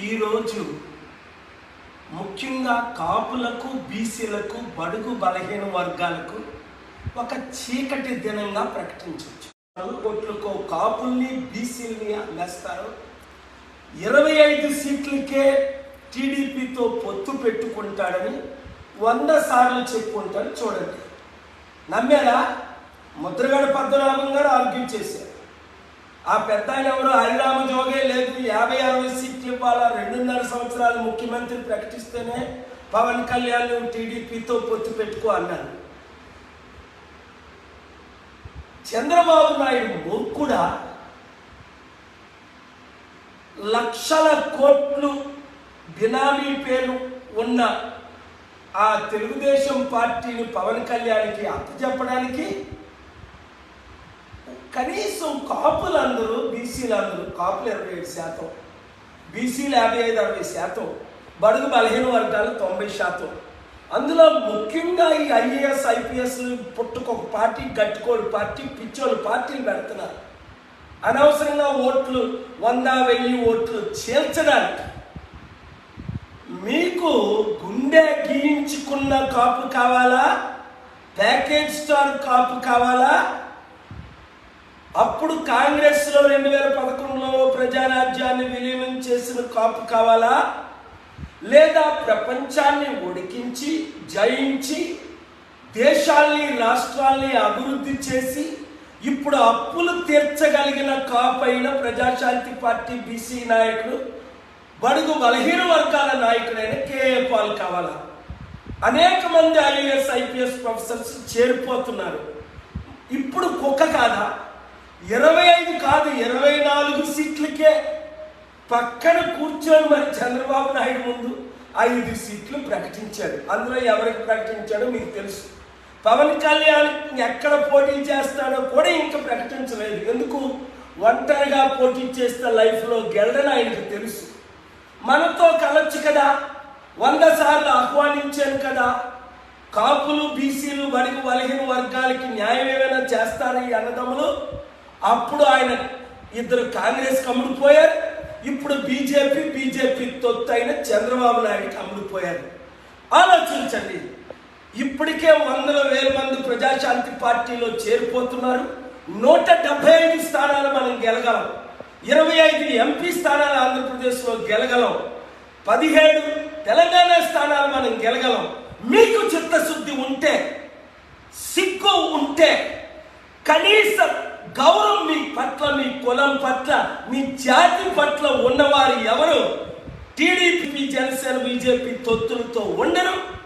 ఈరోజు ముఖ్యంగా కాపులకు బీసీలకు బడుగు బలహీన వర్గాలకు ఒక చీకటి దినంగా ప్రకటించవచ్చు. కోట్లకు కాపుల్ని బీసీల్ని అందేస్తారు ఇరవై ఐదు సీట్లకే టీడీపీతో పొత్తు పెట్టుకుంటాడని వంద సార్లు చెప్పుకుంటాడు చూడండి. నమ్మారా? ముద్రగడ పద్మనాభం గారు ఆర్గ్యూ చేశారు. ఆ పెద్ద ఆయన ఎవరు హరిరామ జోగే లేదు యాభై అరవై సీట్లు ఇవాళ రెండున్నర సంవత్సరాలు ముఖ్యమంత్రి ప్రకటిస్తేనే పవన్ కళ్యాణ్ టీడీపీతో పొత్తు పెట్టుకో అన్నారు చంద్రబాబు నాయుడు మూర్ఖుడా లక్షల కోట్లు బినామీ పేరు ఉన్న ఆ తెలుగుదేశం పార్టీని పవన్ కళ్యాణ్కి అప్పచెప్పడానికి కనీసం కాపులందరూ బీసీలందరూ కాపులు ఇరవై ఏడు శాతం బీసీలు యాభై ఐదు అరవై శాతం బడుగు బలహీన వర్గాలు తొంభై శాతం. అందులో ముఖ్యంగా ఈ ఐఏఎస్ ఐపీఎస్ పుట్టుకొక పార్టీ గట్టుకోలు పార్టీ పిచ్చోళ్ళు పార్టీలు పెడుతున్నారు. అనవసరంగా ఓట్లు వంద వెయ్యి ఓట్లు చేర్చడానికి మీకు గుండె గీయించుకున్న కాపు కావాలా? ప్యాకేజ్ స్టార్ కాపు కావాలా? అప్పుడు కాంగ్రెస్లో రెండు వేల పదకొండు ప్రజారాజ్యాన్ని విలీనం చేసిన కాపు కావాలా? లేదా ప్రపంచాన్ని ఉడికించి జయించి దేశాల్ని రాష్ట్రాల్ని అభివృద్ధి చేసి ఇప్పుడు అప్పులు తీర్చగలిగిన కాపైన ప్రజాశాంతి పార్టీ బీసీ నాయకుడు బడుగు బలహీన వర్గాల నాయకుడైన కేఏ పాల్ కావాలా? అనేక మంది ఐఏఎస్ ఐపీఎస్ ప్రొఫెసర్స్ చేరిపోతున్నారు. ఇప్పుడు కుక్క కాదా? ఇరవై సీట్లకే పక్కన కూర్చొని మరి చంద్రబాబు నాయుడు ముందు ఐదు సీట్లు ప్రకటించాడు. అందులో ఎవరికి ప్రకటించాడో మీకు తెలుసు. పవన్ కళ్యాణ్ ఎక్కడ పోటీ చేస్తాడో కూడా ఇంకా ప్రకటించలేదు. ఎందుకు? ఒంటరిగా పోటీ చేస్తే లైఫ్లో గెలడని ఆయనకు తెలుసు. మనతో కలొచ్చు కదా. వంద సార్లు ఆహ్వానించాను కదా. కాపులు బీసీలు బడికి బలహీన వర్గాలకి న్యాయం ఏమైనా చేస్తారని అన్నదమ్ములు? అప్పుడు ఆయన ఇద్దరు కాంగ్రెస్కి అమ్ముడుపోయారు ఇప్పుడు బీజేపీ బీజేపీ తొత్తు అయిన చంద్రబాబు నాయుడుకి అమ్ముడుపోయారు ఆలోచించండి. ఇప్పటికే వందల వేల మంది ప్రజాశాంతి పార్టీలో చేరిపోతున్నారు. నూట డెబ్బై ఐదు స్థానాలు మనం గెలగలం. ఇరవై ఐదు ఎంపీ స్థానాలు ఆంధ్రప్రదేశ్లో గెలగలం. పదిహేడు తెలంగాణ స్థానాలు మనం గెలగలం. మీకు చిత్తశుద్ధి ఉంటే సిగ్గు ఉంటే కనీసం గౌరవం మీ పట్ల మీ కులం పట్ల మీ జాతి పట్ల ఉన్నవారు ఎవరు? టీడీపీ జనసేన బీజేపీ తొత్తులతో ఉండరు.